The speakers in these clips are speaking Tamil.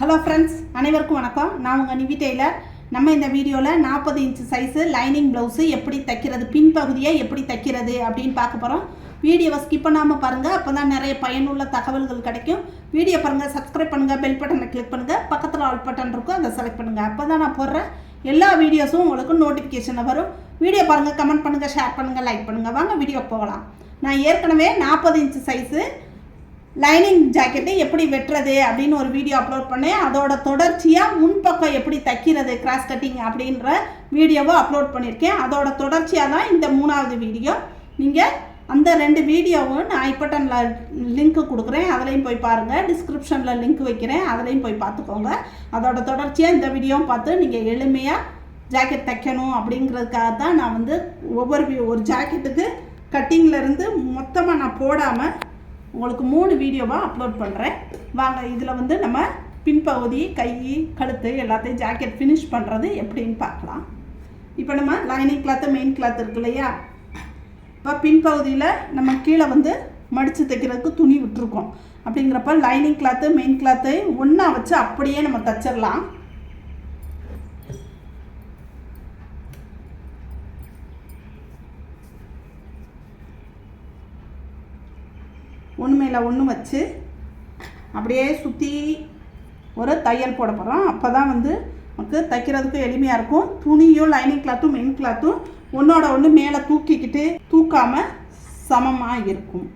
ஹலோ ஃப்ரெண்ட்ஸ் அனைவருக்கும் வணக்கம். நான் உங்கள் நிவி டெய்லர். நம்ம இந்த வீடியோவில் நாற்பது இன்ச்சு சைஸு லைனிங் ப்ளவுஸு எப்படி தைக்கிறது பின்பகுதியை எப்படி தைக்கிறது அப்படின்னு பார்க்க போகிறோம் வீடியோவை ஸ்கிப் பண்ணாமல் பாருங்கள் அப்போ தான் நிறைய பயனுள்ள தகவல்கள் கிடைக்கும். வீடியோ பாருங்கள் சப்ஸ்கிரைப் பண்ணுங்கள் பெல் பட்டனை கிளிக் பண்ணுங்கள் பக்கத்தில் ஆல் பட்டன் இருக்கும் அதை செலக்ட் பண்ணுங்கள் அப்போ தான் நான் போடுற எல்லா வீடியோஸும் உங்களுக்கு நோட்டிஃபிகேஷனில் வரும். வீடியோ பாருங்கள் கமெண்ட் பண்ணுங்கள் ஷேர் பண்ணுங்கள் லைக் பண்ணுங்கள் வாங்க வீடியோ போகலாம். நான் ஏற்கனவே நாற்பது இன்ச்சு சைஸு லைனிங் ஜாக்கெட்டை எப்படி வெட்டுறது அப்படின்னு ஒரு வீடியோ அப்லோட் பண்ணேன். அதோட தொடர்ச்சியாக முன்பக்கம் எப்படி தைக்கிறது கிராஸ் கட்டிங் அப்படின்ற வீடியோவை அப்லோட் பண்ணியிருக்கேன். அதோட தொடர்ச்சியாக தான் இந்த மூணாவது வீடியோ. நீங்கள் அந்த ரெண்டு வீடியோவும் நான் ஐப்பட்டனில் லிங்க்கு கொடுக்குறேன். அதுலேயும் போய் பாருங்கள் டிஸ்கிரிப்ஷனில் லிங்க் வைக்கிறேன். அதுலேயும் போய் பார்த்துக்கோங்க. அதோட தொடர்ச்சியாக இந்த வீடியோவும் பார்த்து நீங்கள் எளிமையாக ஜாக்கெட் தைக்கணும் அப்படிங்கிறதுக்காக தான் நான் வந்து ஒவ்வொரு ஒரு ஜாக்கெட்டுக்கு கட்டிங்லேருந்து மொத்தமாக நான் போடாமல் உங்களுக்கு மூணு வீடியோவாக அப்லோட் பண்ணுறேன் வாங்க இதில் வந்து நம்ம பின்பகுதி கை கழுத்து எல்லாத்தையும் ஜாக்கெட் ஃபினிஷ் பண்ணுறது எப்படின்னு பார்க்கலாம். இப்போ நம்ம லைனிங் கிளாத்து மெயின் கிளாத் இருக்கு இல்லையா? இப்போ பின்பகுதியில் நம்ம கீழே வந்து மடித்து தைக்கிறதுக்கு துணி விட்டுருக்கோம். அப்படிங்கிறப்ப லைனிங் கிளாத்து மெயின் கிளாத்து ஒன்றா வச்சு அப்படியே நம்ம தச்சிடலாம் ஒன்று மேலே ஒன்று வச்சு அப்படியே சுற்றி ஒரு தையல் போட போகிறோம் அப்போ தான் வந்து நமக்கு தைக்கிறதுக்கு எளிமையாக இருக்கும். துணியும் லைனிங் கிளாத்தும் மெயின் கிளாத்தும் ஒன்றோட ஒன்று மேலே தூக்கிக்கிட்டு தூக்காமல் சமமாக இருக்கும்.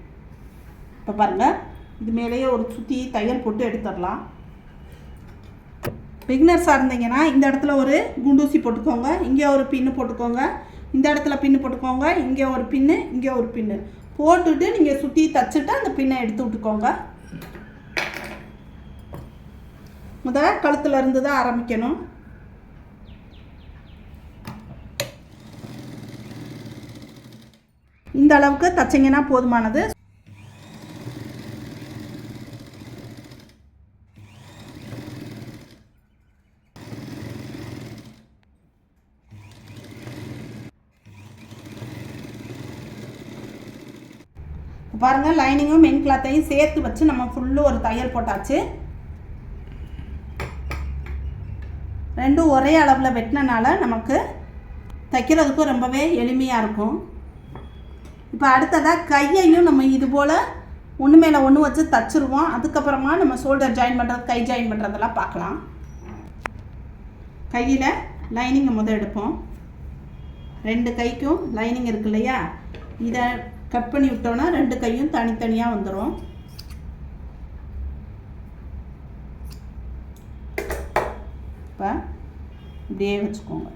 இப்போ பாருங்கள் இது மேலேயே ஒரு சுற்றி தையல் போட்டு எடுத்துடலாம். பிகினர்ஸாக இருந்தீங்கன்னா இந்த இடத்துல ஒரு குண்டூசி போட்டுக்கோங்க. இங்கே ஒரு பின்னு போட்டுக்கோங்க. இந்த இடத்துல பின்னு போட்டுக்கோங்க. இங்கே ஒரு பின்னு இங்கே ஒரு பின்னு. போட்டுட்டு நீங்கள் சுற்றி தச்சுட்டு அந்த பின்னை எடுத்து விட்டுக்கோங்க. முதல்ல கழுத்துல இருந்து தான் ஆரம்பிக்கணும். இந்த அளவுக்கு தச்சிங்கன்னா போதுமானது. பாருங்க லைனிங்கும் மெயின் கிளாத்தையும் சேர்த்து வச்சு நம்ம ஃபுல்லு ஒரு தையல் போட்டாச்சு. ரெண்டும் ஒரே அளவில் வெட்டினனால நமக்கு தைக்கிறதுக்கும் ரொம்பவே எளிமையாக இருக்கும். இப்போ அடுத்ததாக கையையும் நம்ம இது போல் ஒன்று மேலே ஒன்று வச்சு தச்சுருவோம். அதுக்கப்புறமா நம்ம ஷோல்டர் ஜாயின் பண்ணுறது கை ஜாயின் பண்ணுறதெல்லாம் பார்க்கலாம். கையில் லைனிங்கை முதல் எடுப்போம். ரெண்டு கைக்கும் லைனிங் இருக்கு இல்லையா? இதை கட் பண்ணி விட்டோன்னா ரெண்டு கையும் தனித்தனியாக வந்துடும் இப்போ இப்படியே வச்சுக்கோங்க.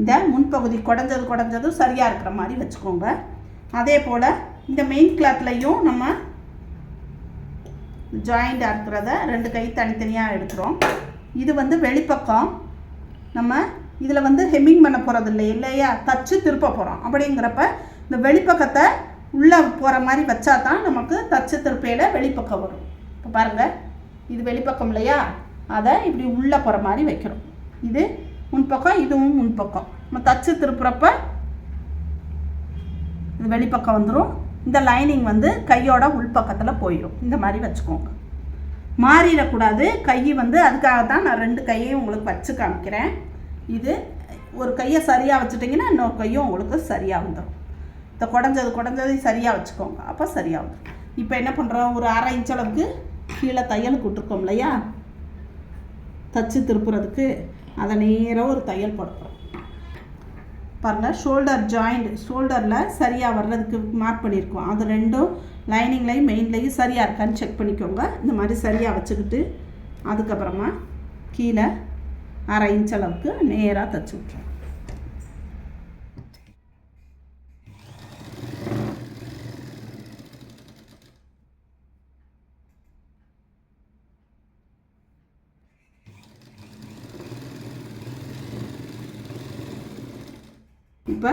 இந்த முன்பகுதி குடஞ்சது குடஞ்சதும் சரியாக இருக்கிற மாதிரி வச்சுக்கோங்க. அதே போல் இந்த மெயின் கிளாத்லையும் நம்ம ஜாயிண்டாக இருக்கிறத ரெண்டு கை தனித்தனியாக எடுக்கிறோம் இது வந்து வெளிப்பக்கம். நம்ம இதில் வந்து ஹெம்மிங் பண்ண போகிறது இல்லை இல்லையா? தச்சு திருப்ப போகிறோம் அப்படிங்கிறப்ப இந்த வெளிப்பக்கத்தை உள்ளே போகிற மாதிரி வச்சா தான் நமக்கு தச்சு திருப்பையில் வெளிப்பக்கம் வரும். இப்போ பாருங்கள் இது வெளிப்பக்கம் இல்லையா? அதை இப்படி உள்ளே போகிற மாதிரி வைக்கிறோம். இது முன்பக்கம் இதுவும் முன்பக்கம். நம்ம தச்சு திருப்புறப்ப இது வெளிப்பக்கம் வந்துடும் இந்த லைனிங் வந்து கையோட உள்பக்கத்தில் போயிடும் இந்த மாதிரி வச்சுக்கோங்க. மாறிடக்கூடாது. கை வந்து அதுக்காக தான் நான் ரெண்டு கையையும் உங்களுக்கு வச்சு காமிக்கிறேன். இது ஒரு கையை சரியாக வச்சுட்டிங்கன்னா இன்னொரு கையும் உங்களுக்கு சரியாக வந்துடும் இந்த குடஞ்சது குடஞ்சது சரியாக வச்சுக்கோங்க. அப்போ சரியாக வந்துடும் இப்போ என்ன பண்ணுறோம் ஒரு அரை இன்ச் அளவுக்கு கீழே தையல் விட்டுருக்கோம் இல்லையா? தச்சு திருப்புறதுக்கு அதை நேராக ஒரு தையல் போடுறோம் பாருங்கள் ஷோல்டர் ஜாயிண்ட் ஷோல்டரில் சரியாக வர்றதுக்கு மார்க் பண்ணியிருக்கோம். அது ரெண்டும் லைனிங்லையும் மெயின்லையும் சரியாக இருக்கான்னு செக் பண்ணிக்கோங்க. இந்த மாதிரி சரியாக வச்சுக்கிட்டு அதுக்கப்புறமா கீழே அரை இன்ச் அளவுக்கு நேராக தச்சு விட்ருவோம் இப்போ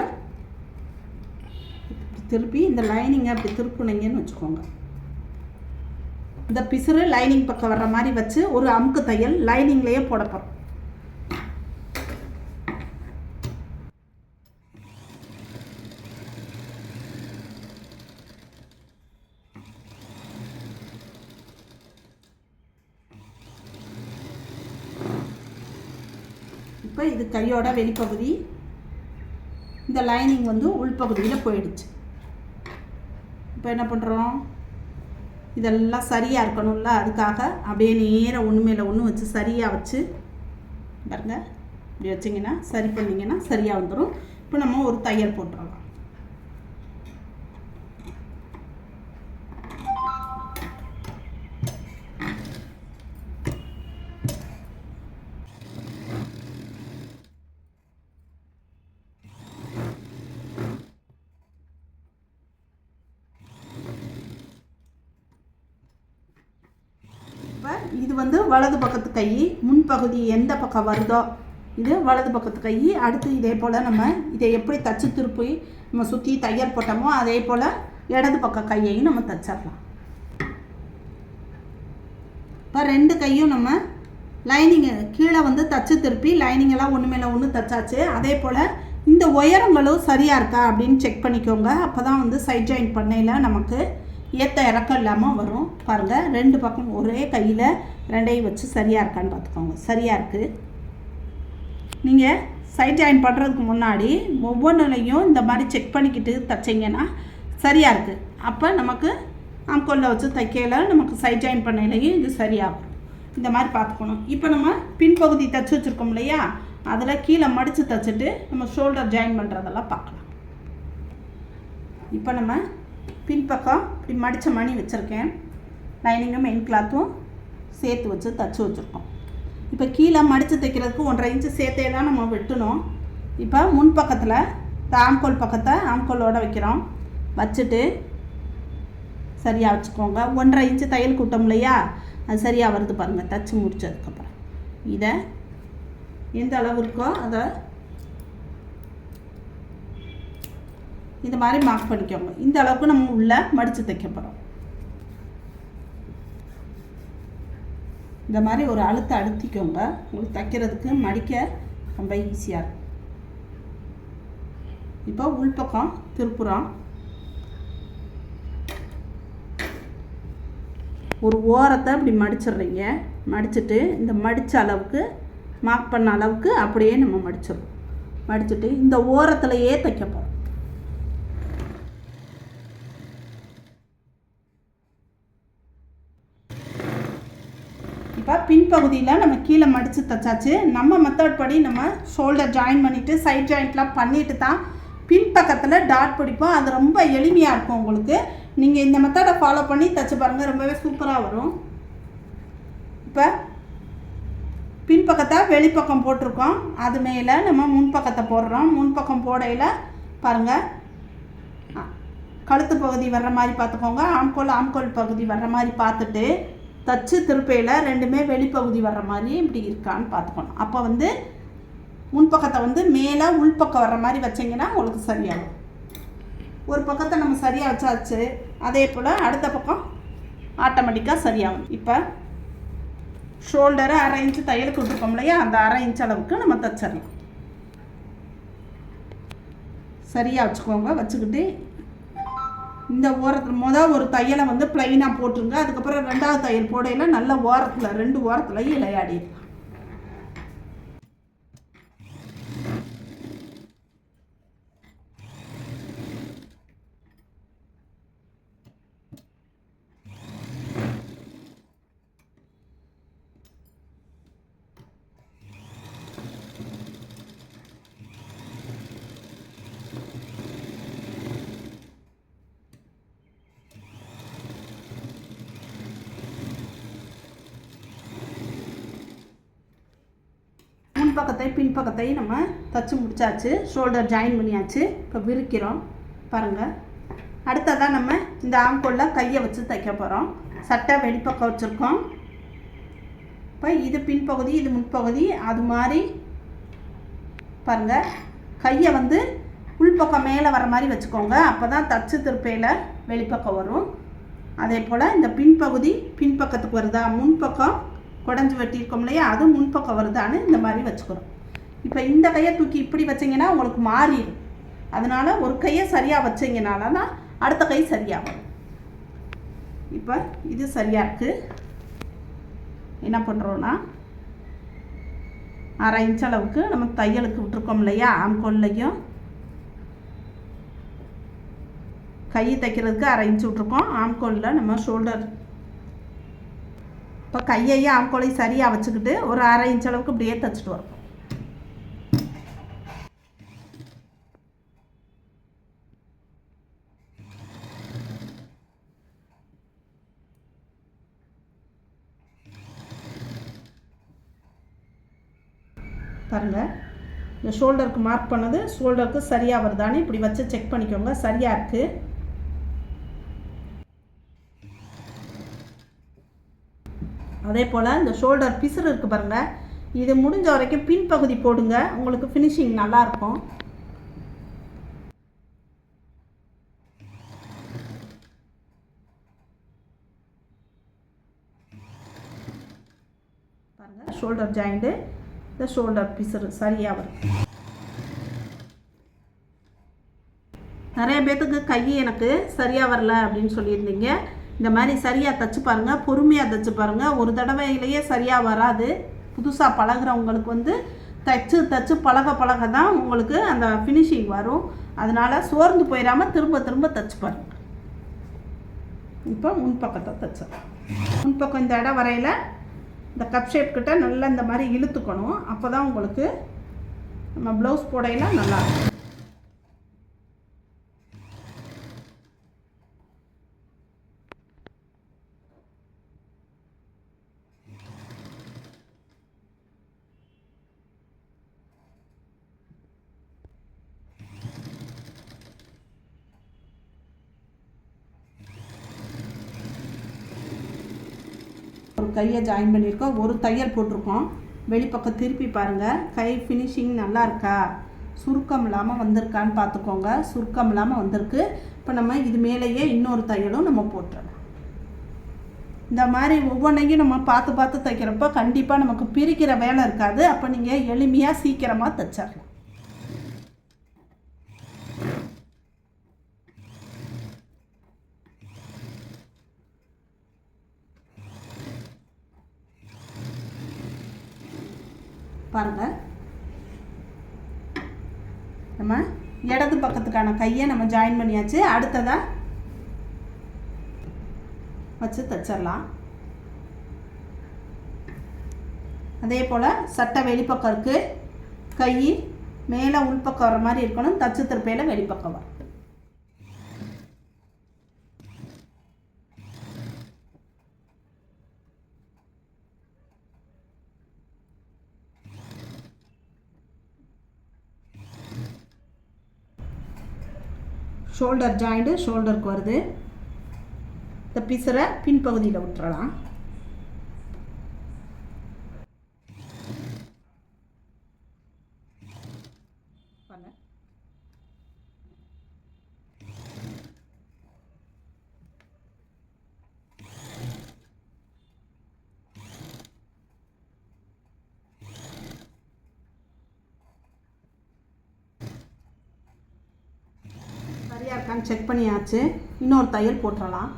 திருப்பி இந்த லைனிங்கை அப்படி திருப்புனீங்கன்னு வச்சுக்கோங்க. இந்த பிசுறு லைனிங் பக்கம் வர்ற மாதிரி வச்சு ஒரு அமுக்கு தையல் லைனிங்லேயே போட இப்போ இது கையோட வெளிப்பகுதி இந்த லைனிங் வந்து உள்பகுதியில் போயிடுச்சு. இப்போ என்ன பண்ணுறோம் இதெல்லாம் சரியாக இருக்கணும்ல? அதுக்காக அப்படியே நேராக ஒன்று மேலே ஒன்று வச்சு சரியாக வச்சு பாருங்க இப்படி வச்சிங்கன்னா சரி பண்ணிங்கன்னா சரியாக வந்துடும் இப்போ நம்ம ஒரு தையல் போட்டுறோம் இப்போ இது வந்து வலது பக்கத்து கை முன்பகுதி எந்த பக்கம் வருதோ இது வலது பக்கத்து கை. அடுத்து இதே போல் நம்ம இதை எப்படி தச்சு திருப்பி நம்ம சுற்றி தையல் போட்டோமோ அதே போல் இடது பக்க கையையும் நம்ம தச்சிடலாம். இப்போ ரெண்டு கையும் நம்ம லைனிங்கு கீழே வந்து தச்சு திருப்பி லைனிங் எல்லாம் ஒன்று மேலே ஒன்று தச்சாச்சு. அதே போல் இந்த உயரங்களும் சரியாக இருக்கா அப்படின்னு செக் பண்ணிக்கோங்க. அப்போ தான் வந்து சைட் ஜாயின் பண்ணையில் நமக்கு ஏற்ற இறக்கம் இல்லாமல் வரும். பாருங்கள் ரெண்டு பக்கம் ஒரே கையில் ரெண்டையும் வச்சு சரியாக இருக்கான்னு பார்த்துக்கோங்க. சரியாக இருக்குது நீங்கள் சைட் ஜாயின் பண்ணுறதுக்கு முன்னாடி ஒவ்வொன்றுலையும் இந்த மாதிரி செக் பண்ணிக்கிட்டு தைச்சிங்கன்னா சரியாக இருக்குது அப்போ நமக்கு ஆம்கோலில் வச்சு தைக்கல நமக்கு சைட் ஜாயின் பண்ணையிலையும் இது சரியாகும். இந்த மாதிரி பார்த்துக்கணும். இப்போ நம்ம பின்பகுதி தைச்சி வச்சுருக்கோம் இல்லையா? அதில் கீழே மடித்து தைச்சிட்டு நம்ம ஷோல்டர் ஜாயின் பண்ணுறதெல்லாம் பார்க்கலாம். இப்போ நம்ம பின்பக்கம் இப்படி மடித்த மணி வச்சுருக்கேன். லைனிங்கும் மெயின் கிளாத்தும் சேர்த்து வச்சு தச்சு வச்சுருக்கோம். இப்போ கீழே மடித்து தைக்கிறதுக்கு ஒன்றரை இன்ச்சு சேர்த்தே தான் நம்ம வெட்டணும். இப்போ முன் பக்கத்தில் இந்த ஆம்கோல் பக்கத்தை ஆம்கோலோடு வைக்கிறோம். வச்சுட்டு சரியாக வச்சுக்கோங்க. ஒன்றரை இன்ச்சு தையல் கூட்டம் இல்லையா? அது சரியாக வருது பாருங்கள் தச்சு முடித்ததுக்கப்புறம் இதை எந்த அளவு இருக்கோ அதை இந்த மாதிரி மார்க் பண்ணிக்கோங்க. இந்த அளவுக்கு நம்ம உள்ளே மடித்து தைக்க போகிறோம் இந்த மாதிரி ஒரு அழுத்த அழுத்திக்கோங்க. உங்களுக்கு தைக்கிறதுக்கு மடிக்க ரொம்ப ஈஸியாக இருக்கும். இப்போ உள்பக்கம் திருப்புறம். ஒரு ஓரத்தை இப்படி மடிச்சிடுறீங்க. மடிச்சுட்டு இந்த மடித்த அளவுக்கு மார்க் பண்ண அளவுக்கு அப்படியே நம்ம மடிச்சிடுறோம். மடிச்சுட்டு இந்த ஓரத்துலையே தைக்க போகிறோம் இப்போ பின்பகுதியில் நம்ம கீழே மடித்து தைச்சாச்சு. நம்ம மெத்தட் படி நம்ம ஷோல்டர் ஜாயின் பண்ணிவிட்டு சைட் ஜாயிண்ட்லாம் பண்ணிட்டு தான் பின்பக்கத்தில் டாட் பிடிப்போம். அது ரொம்ப எளிமையாக இருக்கும் உங்களுக்கு. நீங்கள் இந்த மெத்தடை ஃபாலோ பண்ணி தைச்சு பாருங்கள் ரொம்பவே சூப்பராக வரும். இப்போ பின்பக்கத்தை வெளிப்பக்கம் போட்டிருக்கோம். அது மேலே நம்ம முன்பக்கத்தை போடுறோம். முன்பக்கம் போடையில் பாருங்கள் கழுத்து பகுதி வர்ற மாதிரி பார்த்துக்கோங்க. ஆம்கோல் ஆம்கோல் பகுதி வர்ற மாதிரி பார்த்துட்டு தச்சு திருப்பையில் ரெண்டுமே வெளிப்பகுதி வர்ற மாதிரி இப்படி இருக்கான்னு பார்த்துக்கணும். அப்போ வந்து முன்பக்கத்தை வந்து மேலே உள்பக்கம் வர்ற மாதிரி வச்சிங்கன்னா உங்களுக்கு சரியாகும். ஒரு பக்கத்தை நம்ம சரியாக வச்சாச்சு அதே போல் அடுத்த பக்கம் ஆட்டோமேட்டிக்காக சரியாகும். இப்போ ஷோல்டரை அரை இன்ச்சு தையலுக்கு விட்டுருக்கோம் இல்லையா? அந்த அரை இன்ச் அளவுக்கு நம்ம தைச்சிடலாம். சரியாக வச்சுக்கோங்க வச்சுக்கிட்டு இந்த ஓரத்தில் மொதல் ஒரு தையலை வந்து ப்ளைனாக போட்டுருங்க. அதுக்கப்புறம் ரெண்டாவது தையல் போடையில் நல்ல ஓரத்தில் ரெண்டு ஓரத்துலையும் இலையாடிடலாம் முன்பக்கத்தை பின்பக்கத்தையும் நம்ம தச்சு முடிச்சாச்சு. ஷோல்டர் ஜாயின் பண்ணியாச்சு. இப்போ விரிக்கிறோம். பாருங்கள் அடுத்ததாக நம்ம இந்த ஆம்கோலில் கையை வச்சு தைக்க போகிறோம் சட்டை வெளிப்பக்கம் வச்சுருக்கோம். இப்போ இது பின்பகுதி இது முன்பகுதி அது மாதிரி பாருங்கள் கையை வந்து உள்பக்கம் மேலே வர மாதிரி வச்சுக்கோங்க. அப்போ தான் தச்சு திருப்பையில் வெளிப்பக்கம் வரும். அதே போல் இந்த பின்பகுதி பின்பக்கத்துக்கு வருதா? முன்பக்கம் குடஞ்சி வெட்டியிருக்கோம் இல்லையா? அதுவும் முன்பக்கம் வருதான்னு இந்த மாதிரி வச்சுக்கிறோம். இப்போ இந்த கையை தூக்கி இப்படி வச்சிங்கன்னா உங்களுக்கு மாறிடும். அதனால் ஒரு கையை சரியாக வச்சிங்கனால தான் அடுத்த கை சரியாக வரும் இப்போ இது சரியாக இருக்குது என்ன பண்ணுறோன்னா அரை இன்ச் அளவுக்கு நம்ம தையலுக்கு விட்டுருக்கோம் இல்லையா? ஆம்கொல்லையும் கை தைக்கிறதுக்கு அரை இன்ச்சு விட்ருக்கோம் ஆம்கோலில் நம்ம ஷோல்டர் இப்போ கையையும் ஆம்கோலையும் சரியாக வச்சுக்கிட்டு ஒரு அரை இன்ச் அளவுக்கு இப்படியே தைச்சிட்டு வரும் பாருங்கள் இந்த ஷோல்டருக்கு மார்க் பண்ணது ஷோல்டருக்கு சரியாக வருதான்னு இப்படி வச்சு செக் பண்ணிக்கோங்க. சரியாக இருக்குது அதே போல் இந்த ஷோல்டர் பிசுறு இருக்குது பாருங்கள் இது முடிஞ்ச வரைக்கும் பின்பகுதி போடுங்க. உங்களுக்கு ஃபினிஷிங் நல்லாயிருக்கும். பாருங்கள் ஷோல்டர் ஜாயிண்ட்டு இந்த ஷோல்டர் பிசுறு சரியாக வரும். நிறைய பேர்த்துக்கு கை எனக்கு சரியாக வரல அப்படின்னு சொல்லியிருந்தீங்க. இந்த மாதிரி சரியாக தைச்சு பாருங்கள் பொறுமையாக தைச்சு பாருங்கள் ஒரு தடவையிலேயே சரியாக வராது. புதுசாக பழகுறவங்களுக்கு வந்து தைச்சு தைச்சு பழக பழக தான் உங்களுக்கு அந்த ஃபினிஷிங் வரும். அதனால் சோர்ந்து போயிடாமல் திரும்ப திரும்ப தைச்சு பாருங்கள் இப்போ முன்பக்கத்தை தைச்சோம் முன்பக்கம் இந்த இடம் வரையில் இந்த கப் ஷேப் கிட்ட நல்லா இந்த மாதிரி இழுத்துக்கணும். அப்போ தான் உங்களுக்கு நம்ம ப்ளவுஸ் போடையில் நல்லாயிருக்கும் ஒரு கையை ஜாயின் பண்ணியிருக்கோம். ஒரு தையல் போட்டிருக்கோம். வெளிப்பக்கம் திருப்பி பாருங்கள் கை ஃபினிஷிங் நல்லா இருக்கா? சுருக்கம் இல்லாமல் வந்திருக்கான்னு பார்த்துக்கோங்க. சுருக்கம் இல்லாமல் வந்திருக்கு. இப்போ நம்ம இது மேலேயே இன்னொரு தையலும் நம்ம போட்டுடலாம் இந்த மாதிரி ஒவ்வொன்றையும் நம்ம பார்த்து பார்த்து தைக்கிறப்ப கண்டிப்பாக நமக்கு பிரிக்கிற வேலை இருக்காது. அப்போ நீங்கள் எளிமையாக சீக்கிரமாக தைச்சிடலாம் பாருங்கள் நம்ம இடது கையை நம்ம ஜாயின் பண்ணியாச்சு. அடுத்ததாக வச்சு தைச்சிடலாம் அதே போல் சட்டை வெளிப்பக்கம் இருக்குது கை மேலே உள்பக்கம் வர மாதிரி இருக்கணும். தச்சு திருப்பையில் வெளிப்பக்கம் வரும். ஷோல்டர் ஜாயிண்ட்டு ஷோல்டருக்கு வருது. இந்த பிசரை பின்பகுதியில் விட்டுறலாம் இருக்கான்னு செக் பண்ணியாச்சு. இன்னொரு தையல் போட்டுறலாம்.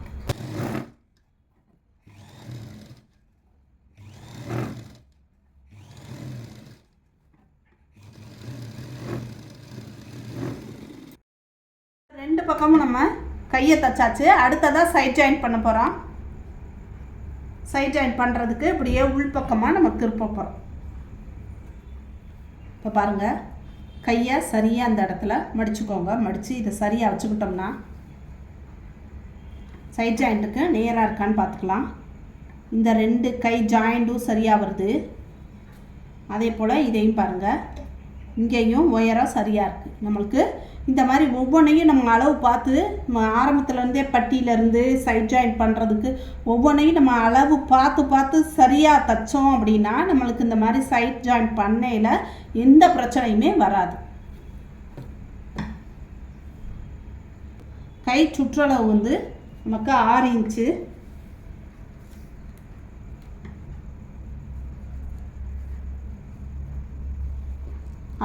ரெண்டு பக்கமும் நம்ம கையை தச்சாச்சு. அடுத்ததாக சைட் ஜாயின் பண்ண போகிறோம் சைட் ஜாயின் பண்ணுறதுக்கு இப்படியே உள்பக்கமாக நம்ம திருப்ப போகிறோம் இப்போ பாருங்கள் கையை சரியாக அந்த இடத்துல மடிச்சுக்கோங்க. மடித்து இதை சரியாக வச்சுக்கிட்டோம்னா சைட் ஜாயிண்ட்டுக்கு நேராக இருக்கான்னு பார்த்துக்கலாம். இந்த ரெண்டு கை ஜாயிண்ட்டும் சரியாக வருது. அதே போல் இதையும் பாருங்கள் இங்கேயும் உயரம் சரியாக இருக்குது நம்மளுக்கு இந்த மாதிரி ஒவ்வொன்றையும் நம்ம அளவு பார்த்து நம்ம ஆரம்பத்துலேருந்தே பட்டியிலேருந்து சைட் ஜாயின் பண்ணுறதுக்கு ஒவ்வொன்றையும் நம்ம அளவு பார்த்து பார்த்து சரியாக தைச்சோம் அப்படின்னா நம்மளுக்கு இந்த மாதிரி சைட் ஜாயின் பண்ணையில் எந்த பிரச்சனையுமே வராது. கை சுற்றளவு வந்து நமக்கு ஆறு இன்ச்சு.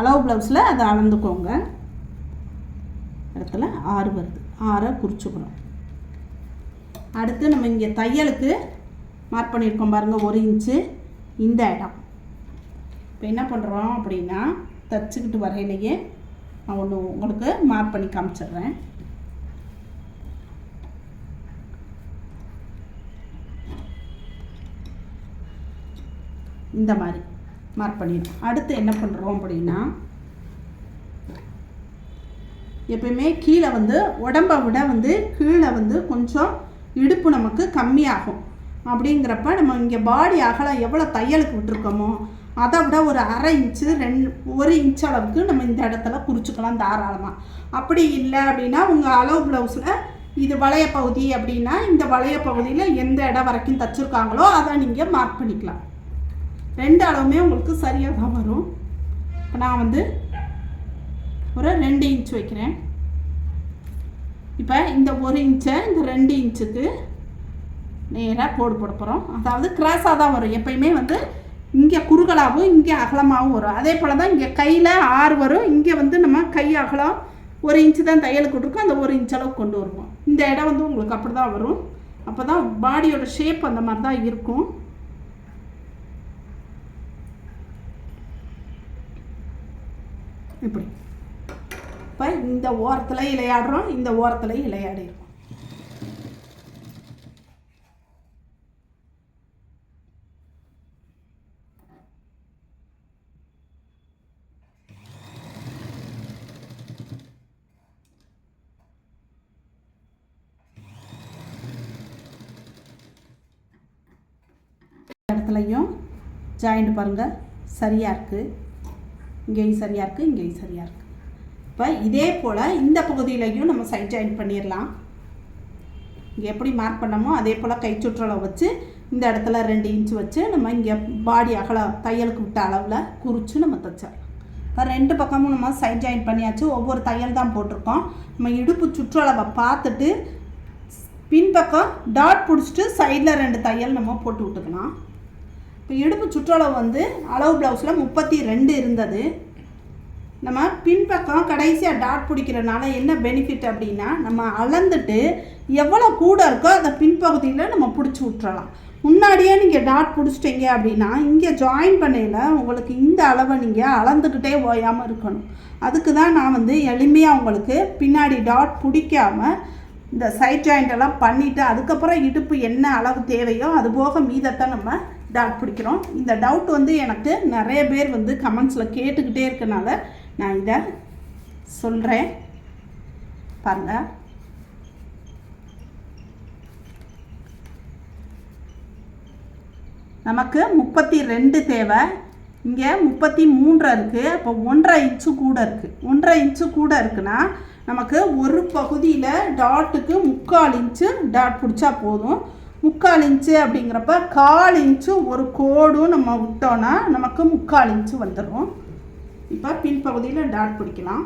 அளவு ப்ளவுஸில் அதை அளந்துக்கோங்க. இடத்துல ஆறு வருது. ஆறை குறிச்சுக்கணும். அடுத்து நம்ம இங்கே தையலுக்கு மார்க் பண்ணியிருக்கோம் பாருங்கள் ஒரு இன்ச்சு. இந்த இடம். இப்போ என்ன பண்ணுறோம் அப்படின்னா தச்சுக்கிட்டு வரையிலேயே. நான் ஒன்று உங்களுக்கு மார்க் பண்ணி காமிச்சிடுறேன். இந்த மாதிரி மார்க் பண்ணிடுறோம் அடுத்து என்ன பண்ணுறோம் அப்படின்னா எப்பயுமே கீழே வந்து உடம்பை விட வந்து கீழே வந்து கொஞ்சம் இடுப்பு நமக்கு கம்மியாகும். அப்படிங்கிறப்ப நம்ம இங்கே பாடி அகலம் எவ்வளோ தையலுக்கு விட்டுருக்கோமோ அதை விட ஒரு அரை இன்ச்சு ரெண்டு ஒரு இன்ச் அளவுக்கு நம்ம இந்த இடத்துல குறிச்சிக்கலாம் தாராளமாக அப்படி இல்லை அப்படின்னா உங்கள் அளவு ப்ளவுஸில் இது வளைய பகுதி அப்படின்னா இந்த வளைய பகுதியில் எந்த இடம் வரைக்கும் தச்சுருக்காங்களோ அதை நீங்கள் மார்க் பண்ணிக்கலாம். ரெண்டு அளவுமே உங்களுக்கு சரியாக தான் வரும். இப்போ நான் வந்து ஒரு ரெண்டு இன்ச் வைக்கிறேன். இப்போ இந்த ஒரு இன்ச்சை இந்த ரெண்டு இன்ச்சுக்கு நேராக கோடு போட போகிறோம் அதாவது கிராஸாக தான் வரும். எப்பயுமே வந்து இங்கே குறுகலாகவும் இங்கே அகலமாகவும் வரும். அதே போல் தான் இங்கே கையில் ஆறு வரும். இங்கே வந்து நம்ம கை அகலம் ஒரு இன்ச்சு தான் தையலுக்கு விட்ருக்கோம் அந்த ஒரு இன்ச் அளவுக்கு கொண்டு வருவோம். இந்த இடம் வந்து உங்களுக்கு அப்படி தான் வரும். அப்போ தான் பாடியோட ஷேப் அந்த மாதிரி தான் இருக்கும். இப்படி. இப்போ இந்த ஓரத்தில் இலையாடுறோம் இந்த ஓரத்தில் இலையாடிடுறோம் இடத்துலையும் ஜாயிண்ட் பாருங்கள் சரியாக இருக்குது இங்கேயும் சரியாக இருக்குது இங்கேயும் சரியாக இருக்குது இப்போ இதே போல் இந்த பகுதியிலையும் நம்ம சைட் ஜாயின் பண்ணிடலாம் இங்கே எப்படி மார்க் பண்ணமோ அதே போல் கை சுற்றளவு வச்சு இந்த இடத்துல ரெண்டு இன்ச் வச்சு நம்ம இங்கே பாடி அகல தையலுக்கு விட்ட அளவில் குறித்து நம்ம தைச்சிடலாம் இப்போ ரெண்டு பக்கமும் நம்ம சைட் ஜாயின் பண்ணியாச்சு. ஒவ்வொரு தையல் தான் போட்டிருக்கோம். நம்ம இடுப்பு சுற்றளவை பார்த்துட்டு பின்பக்கம் டாட் பிடிச்சிட்டு சைடில் ரெண்டு தையல் நம்ம போட்டு விட்டுக்கலாம். இப்போ இடுப்பு சுற்றளவு வந்து அளவு ப்ளவுஸில் முப்பத்தி ரெண்டு இருந்தது. நம்ம பின்பக்கம் கடைசியாக டாட் பிடிக்கிறனால என்ன பெனிஃபிட் அப்படின்னா நம்ம அளந்துட்டு எவ்வளோ கூட இருக்கோ அதை பின்பகுதியில் நம்ம பிடிச்சி விட்றலாம் முன்னாடியே நீங்கள் டாட் பிடிச்சிட்டீங்க அப்படின்னா இங்கே ஜாயின் பண்ணையில் உங்களுக்கு இந்த அளவை நீங்கள் அளந்துக்கிட்டே ஓயாமல் இருக்கணும். அதுக்கு தான் நான் வந்து எளிமையாக உங்களுக்கு பின்னாடி டாட் பிடிக்காமல் இந்த சைட் ஜாயிண்ட் எல்லாம் பண்ணிவிட்டு அதுக்கப்புறம் இடுப்பு என்ன அளவு தேவையோ அது போக மீதத்தை நம்ம டாட் பிடிக்கிறோம். இந்த டவுட் வந்து எனக்கு நிறைய பேர் வந்து கமெண்ட்ஸில் கேட்டுக்கிட்டே இருக்கனால நான் இதை சொல்கிறேன் பாருங்கள் நமக்கு முப்பத்தி ரெண்டு தேவை. இங்கே முப்பத்தி மூன்று இருக்குது அப்போ ஒன்றரை இன்ச்சு கூட இருக்குது ஒன்றரை இன்ச்சு கூட இருக்குன்னா நமக்கு ஒரு பகுதியில் டாட்டுக்கு முக்கால் இன்ச்சு டாட் பிடிச்சா போதும். முக்கால் இன்ச்சு அப்படிங்கிறப்ப கால் இன்ச்சு ஒரு கோடும் நம்ம விட்டோன்னா நமக்கு முக்கால் இன்ச்சு வந்துடும் இப்போ பின்பகுதியில் டாட் பிடிக்கலாம்.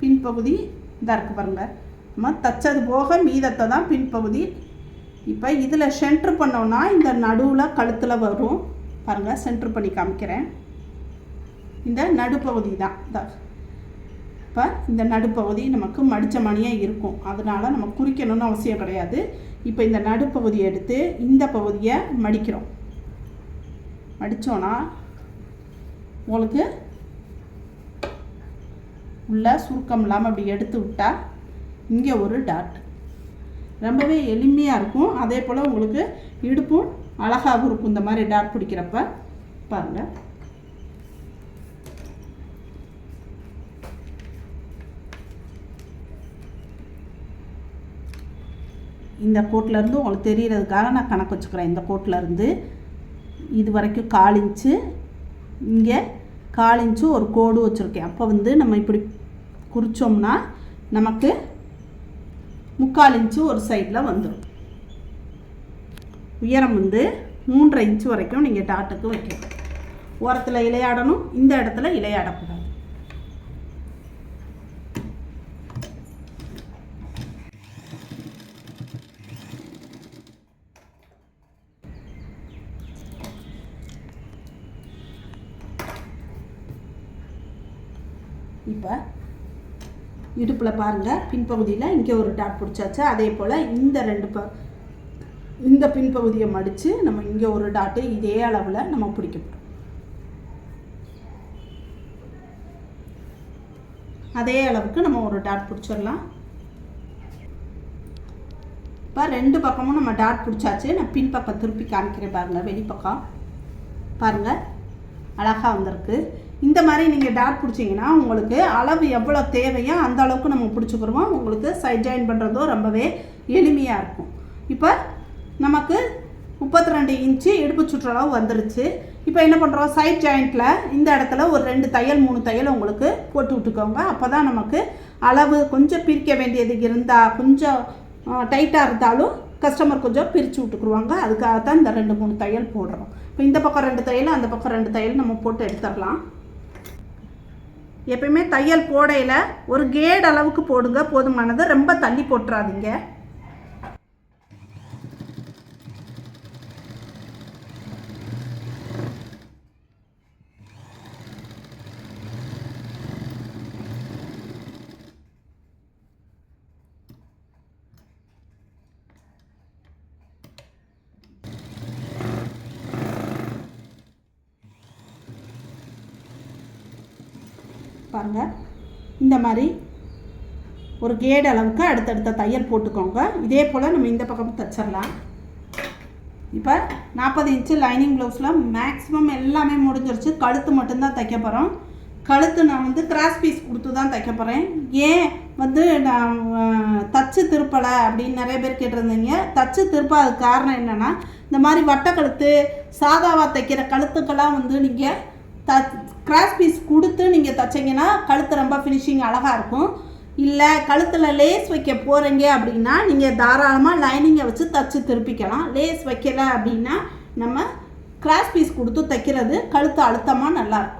பின்பகுதி இதாக இருக்குது பாருங்கள் நம்ம தச்சது போக மீதத்தை தான் பின்பகுதி இப்போ இதில் சென்ட்ரு பண்ணோன்னா இந்த நடுவில் கழுத்தில் வரும். பாருங்கள் சென்ட்ரு பண்ணி காமிக்கிறேன். இந்த நடுப்பகுதி தான். இப்போ இந்த நடுப்பகுதி நமக்கு மடித்த மணியாக இருக்கும். அதனால் நம்ம குறிக்கணும்னு அவசியம் கிடையாது. இப்போ இந்த நடுப்பகுதியை எடுத்து இந்த பகுதியை மடிக்கிறோம். மடித்தோன்னா உங்களுக்கு உள்ள சுருக்கம் இல்லாமல் அப்படி எடுத்து விட்டால் இங்கே ஒரு டாட் ரொம்பவே எளிமையாக இருக்கும். அதே போல் உங்களுக்கு இடுப்பும் அழகாகவும் இருக்கும் இந்த மாதிரி டாட் பிடிக்கிறப்ப. பாருங்கள் இந்த கோட்டிலேருந்து உங்களுக்கு தெரியறதுக்காக நான் கணக்கு வச்சுக்கிறேன். இந்த கோட்டிலேருந்து இது வரைக்கும் கால் இன்ச்சு இங்கே கால் இன்ச்சு ஒரு கோடு வச்சுருக்கேன். அப்போ வந்து நம்ம இப்படி குறித்தோம்னா நமக்கு முக்கால் இன்ச்சு ஒரு சைடில் வந்துடும் உயரம் வந்து மூன்றரை இன்ச்சு வரைக்கும் நீங்கள் டாட்டுக்கு வைக்கணும் ஓரத்தில் இலையாடணும் இந்த இடத்துல இலையாடக்கூடாது. இப்போ இடுப்பில் பாருங்கள் பின்பகுதியில் இங்கே ஒரு டாட் பிடிச்சாச்சு. அதே போல் இந்த ரெண்டு ப இந்த பின்பகுதியை மடித்து நம்ம இங்கே ஒரு டாட்டு இதே அளவில் நம்ம பிடிக்க அதே அளவுக்கு நம்ம ஒரு டாட் பிடிச்சிடலாம். இப்போ ரெண்டு பக்கமும் நம்ம டாட் பிடிச்சாச்சு. நான் பின்பக்கம் திருப்பி காமிக்கிறேன் பாருங்கள் வெளிப்பக்கம். பாருங்கள் அழகாக வந்திருக்கு. இந்த மாதிரி நீங்கள் டாட் பிடிச்சிங்கன்னா உங்களுக்கு அளவு எவ்வளோ தேவையோ அந்த அளவுக்கு நம்ம பிடிச்சிக்கிறோமோ உங்களுக்கு சைட் ஜாயின் பண்ணுறதும் ரொம்பவே எளிமையாக இருக்கும். இப்போ நமக்கு முப்பத்தி ரெண்டு இன்ச்சு இடுப்பு சுற்றளவு வந்துருச்சு. இப்போ என்ன பண்ணுறோம் சைட் ஜாயிண்ட்டில் இந்த இடத்துல ஒரு ரெண்டு தையல் மூணு தையல் உங்களுக்கு போட்டு விட்டுக்கோங்க. அப்போ தான் நமக்கு அளவு கொஞ்சம் பிரிக்க வேண்டியது இருந்தால் கொஞ்சம் டைட்டாக இருந்தாலும் கஸ்டமர் கொஞ்சம் பிரித்து விட்டுக்குருவாங்க. அதுக்காக தான் இந்த ரெண்டு மூணு தையல் போடுறோம். இப்போ இந்த பக்கம் ரெண்டு தையல் அந்த பக்கம் ரெண்டு தையல் நம்ம போட்டு எடுத்துடலாம். எப்பயுமே தையல் போடையில் ஒரு கேட் அளவுக்கு போடுங்க போதுமானது ரொம்ப தள்ளி போட்டுறாதீங்க. பாருங்கள் இந்த மாதிரி ஒரு கேடு அளவுக்கு அடுத்தடுத்த தையல் போட்டுக்கோங்க. இதே போல் நம்ம இந்த பக்கம் தைச்சிடலாம் இப்போ நாற்பது இன்ச்சு லைனிங் ப்ளவுஸில் மேக்ஸிமம் எல்லாமே முடிஞ்சிருச்சு. கழுத்து மட்டும்தான் தைக்க போகிறோம் கழுத்து நான் வந்து கிராஸ் பீஸ் கொடுத்து தான் தைக்க போகிறேன் ஏன் வந்து நான் தச்சு திருப்பலை அப்படின்னு நிறைய பேர் கேட்டிருந்தீங்க. தச்சு அதுக்கு காரணம் என்னென்னா இந்த மாதிரி வட்டக்கழுத்து சாதாவாக தைக்கிற கழுத்துக்கெல்லாம் வந்து நீங்கள் த கிராஸ் பீஸ் கொடுத்து நீங்கள் தைச்சிங்கன்னா கழுத்து ரொம்ப ஃபினிஷிங் அழகாக இருக்கும். இல்லை கழுத்தில் லேஸ் வைக்க போகிறீங்க அப்படின்னா நீங்கள் தாராளமாக லைனிங்கை வச்சு தச்சு திருப்பிக்கலாம். லேஸ் வைக்கல அப்படின்னா நம்ம கிராஸ் பீஸ் கொடுத்து தைக்கிறது கழுத்து அழுத்தமாக நல்லாயிருக்கும்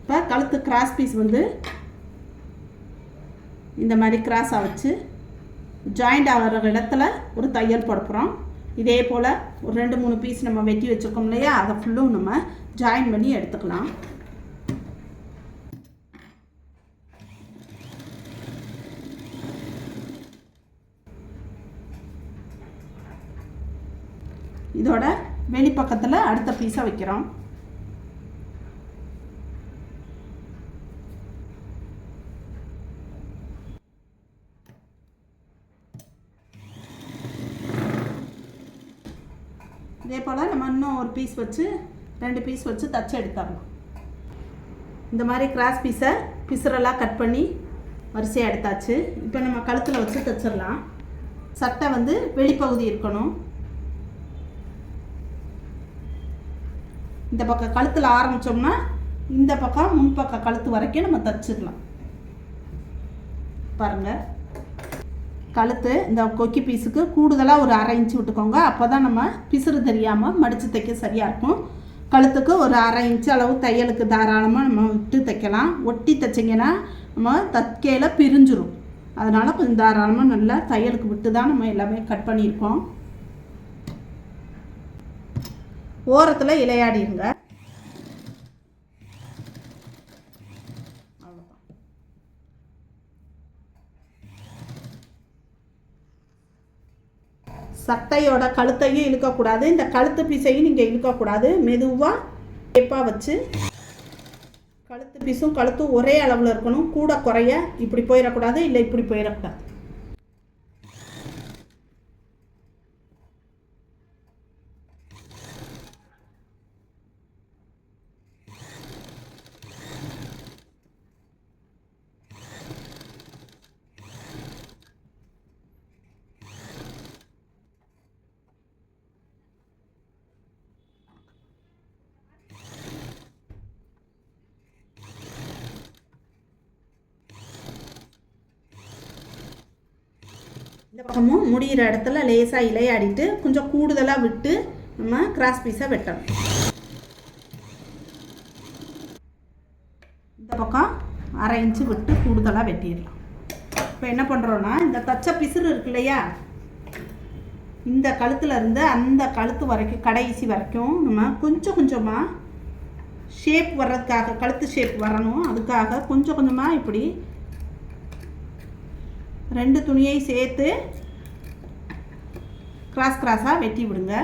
இப்போ கழுத்து கிராஸ் பீஸ் வந்து இந்த மாதிரி கிராஸாக வச்சு ஜாயிண்ட் ஆகிற இடத்துல ஒரு தையல் போட போகிறோம் இதே போல் ஒரு ரெண்டு மூணு பீஸ் நம்ம வெட்டி வச்சுருக்கோம் இல்லையா? அதை ஃபுல்லும் நம்ம ஜாயின் பண்ணி எடுத்துக்கலாம். இதோட வெளிப்பக்கத்தில் அடுத்த பீஸை வைக்கிறோம். இதே போல் நம்ம இன்னும் ஒரு பீஸ் வச்சு ரெண்டு பீஸ் வச்சு தச்சு எடுத்துடலாம். இந்த மாதிரி கிராஸ் பீஸை பிசுரெல்லாம் கட் பண்ணி வரிசையாக எடுத்தாச்சு. இப்போ நம்ம கழுத்தில் வச்சு தச்சிடலாம். சட்டை வந்து வெளிப்பகுதி இருக்கணும். இந்த பக்கம் கழுத்தில் ஆரம்பித்தோம்னா இந்த பக்கம் முன்பக்க கழுத்து வரைக்கும் நம்ம தச்சிடலாம். பாருங்கள் கழுத்து இந்த கொக்கி பீஸுக்கு கூடுதலாக ஒரு அரை இன்ச்சு விட்டுக்கோங்க. அப்போ தான் நம்ம பிசுறு தெரியாமல் மடித்து தைக்க சரியாக இருக்கும். கழுத்துக்கு ஒரு அரை இன்ச்சு அளவு தையலுக்கு தாராளமாக நம்ம விட்டு தைக்கலாம். ஒட்டி தைச்சிங்கன்னா நம்ம தற்கையில் பிரிஞ்சிரும். அதனால் கொஞ்சம் தாராளமாக நல்லா தையலுக்கு விட்டு தான் நம்ம எல்லாமே கட் பண்ணியிருக்கோம். ஓரத்தில் இலையாடிருங்க. சட்டையோட கழுத்தையும் இழுக்கக்கூடாது. இந்த கழுத்து பீஸையும் நீங்கள் இழுக்கக்கூடாது. மெதுவாக டேப்பாக வச்சு கழுத்து பீஸும் கழுத்தும் ஒரே அளவில் இருக்கணும். கூட குறைய இப்படி போயிடக்கூடாது இல்லை இப்படி போயிடக்கூடாது இந்த பக்கமும் முடிகிற இடத்துல லேசாக இலையாடிட்டு கொஞ்சம் கூடுதலாக விட்டு நம்ம கிராஸ் பீஸை வெட்டணும். இந்த பக்கம் அரை இன்ச்சு விட்டு கூடுதலாக வெட்டிடலாம். இப்போ என்ன பண்ணுறோன்னா இந்த தச்ச பிசுறு இருக்கு இல்லையா? இந்த கழுத்தில் இருந்து அந்த கழுத்து வரைக்கும் கடைசி வரைக்கும் நம்ம கொஞ்சம் கொஞ்சமாக ஷேப் வர்றதுக்காக கழுத்து ஷேப் வரணும். அதுக்காக கொஞ்சம் கொஞ்சமாக இப்படி ரெண்டு துணியை சேர்த்து கிராஸ் கிராஸாக வெட்டி விடுங்க.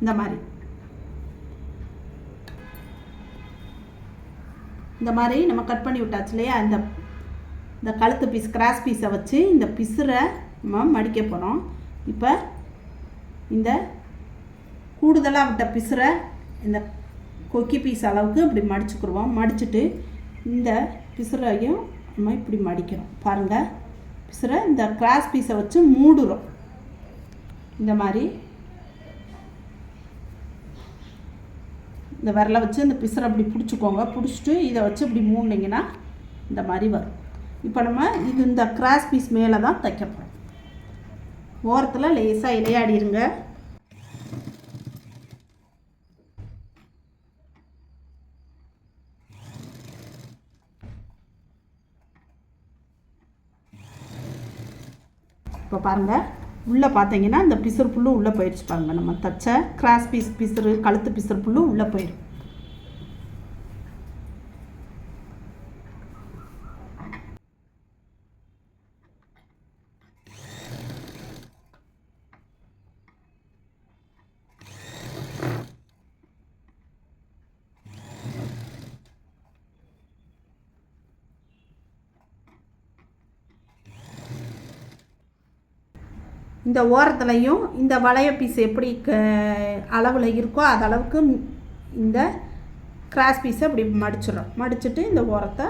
இந்த மாதிரி. இந்த மாதிரி நம்ம கட் பண்ணி விட்டாச்சு இல்லையா? இந்த இந்த கழுத்து பீஸ் கிராஸ் பீஸை வச்சு இந்த பிசுரை நம்ம மடிக்க போகிறோம் இப்போ இந்த கூடுதலாக விட்ட பிசுரை இந்த கொக்கி பீஸ் அளவுக்கு இப்படி மடிச்சுக்கிடுவோம். மடிச்சுட்டு இந்த பிசுரையும் நம்ம இப்படி மடிக்கிறோம். பாருங்கள் பீஸில் இந்த கிராஸ் பீஸை வச்சு மூடுறோம். இந்த மாதிரி. இந்த விரலை வச்சு இந்த பிசரை அப்படி பிடிச்சிக்கோங்க. பிடிச்சிட்டு இதை வச்சு இப்படி மூடினீங்கன்னா இந்த மாதிரி வரும். இப்போ நம்ம இது இந்த கிராஸ் பீஸ் மேலே தான் தைக்க போகிறோம் ஓரத்தில் லேசாக இலையாடிருங்க இப்போ பாருங்கள் உள்ளே பார்த்தீங்கன்னா இந்த பிசுறு புல்லு உள்ளே போயிடுச்சு பாருங்கள் நம்ம தச்ச கிராஸ் பீஸ் பிசுறு கழுத்து பிசுறு புல்லு உள்ளே போயிடும் இந்த ஓரத்துலையும் இந்த வளைய பீஸ் எப்படி க அளவில் இருக்கோ அது அளவுக்கு இந்த கிராஸ் பீஸை இப்படி மடிச்சிடும் மடிச்சுட்டு இந்த ஓரத்தை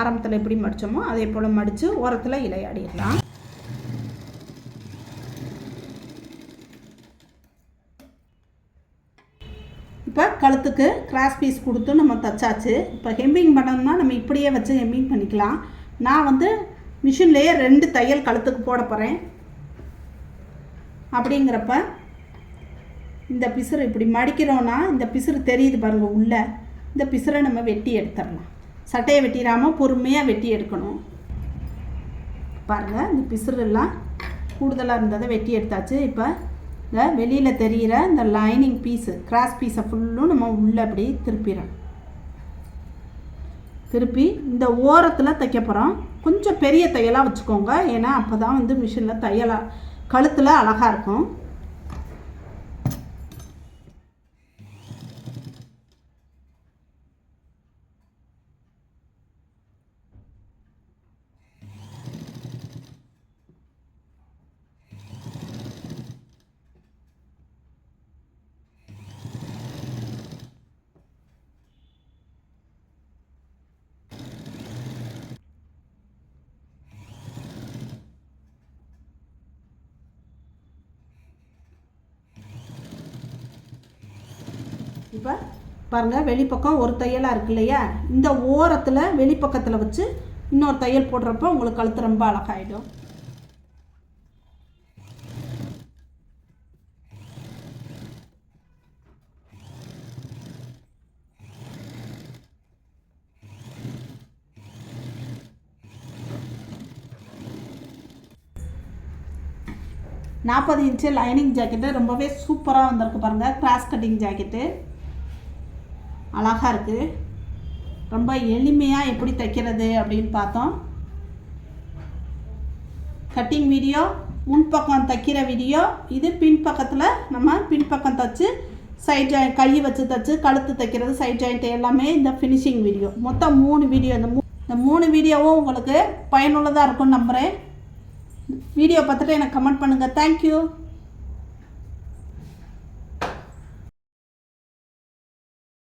ஆரம்பத்தில் எப்படி மடித்தோமோ அதே போல் மடித்து ஓரத்தில் இலையாடிடலாம் இப்போ கழுத்துக்கு கிராஸ் பீஸ் கொடுத்து நம்ம தச்சாச்சு. இப்போ ஹெம்மிங் பண்ணணும்னா நம்ம இப்படியே வச்சு ஹெம்மிங் பண்ணிக்கலாம். நான் வந்து மிஷின்லேயே ரெண்டு தையல் கழுத்துக்கு போட போகிறேன் அப்படிங்கிறப்ப இந்த பிசுறு இப்படி மடிக்கிறோன்னா இந்த பிசுறு தெரியுது பாருங்கள் உள்ளே. இந்த பிசுரை நம்ம வெட்டி எடுத்துடலாம். சட்டையை வெட்டிடாமல் பொறுமையாக வெட்டி எடுக்கணும். பாருங்கள் இந்த பிசுறுலாம் கூடுதலாக இருந்ததை வெட்டி எடுத்தாச்சு. இப்போ இந்த வெளியில் தெரிகிற இந்த லைனிங் பீஸு கிராஸ் பீஸை ஃபுல்லும் நம்ம உள்ளே அப்படி திருப்பிடுறோம் திருப்பி இந்த ஓரத்தில் தைக்க போகிறோம் கொஞ்சம் பெரிய தையலாக வச்சுக்கோங்க. ஏன்னா அப்போ தான் வந்து மிஷினில் தையலாக கழுத்தில் அழகாக இருக்கும் இப்போ பாருங்கள் வெளிப்பக்கம் ஒரு தையலாக இருக்கு இல்லையா? இந்த ஓரத்தில் வெளிப்பக்கத்தில் வச்சு இன்னொரு தையல் போடுறப்ப உங்களுக்கு கழுத்து ரொம்ப அழகாயிடும். நாற்பது இன்ச்சு லைனிங் ஜாக்கெட்டு ரொம்பவே சூப்பராக வந்திருக்கு பாருங்கள் கிராஸ் கட்டிங் ஜாக்கெட்டு. அழகாக இருக்குது ரொம்ப எளிமையாக எப்படி தைக்கிறது அப்படின்னு பார்த்தோம். கட்டிங் வீடியோ முன்பக்கம் தைக்கிற வீடியோ இது பின்பக்கத்தில் நம்ம பின்பக்கம் தைச்சு சைட் ஜாயின் கை வச்சு தைச்சு கழுத்து தைக்கிறது சைட் ஜாயிண்ட் எல்லாமே இந்த ஃபினிஷிங் வீடியோ மொத்தம் மூணு வீடியோ இந்த மூ இந்த மூணு வீடியோவும் உங்களுக்கு பயனுள்ளதாக இருக்கும்னு நம்புகிறேன் வீடியோ பார்த்துட்டு எனக்கு கமெண்ட் பண்ணுங்கள் தேங்க்யூ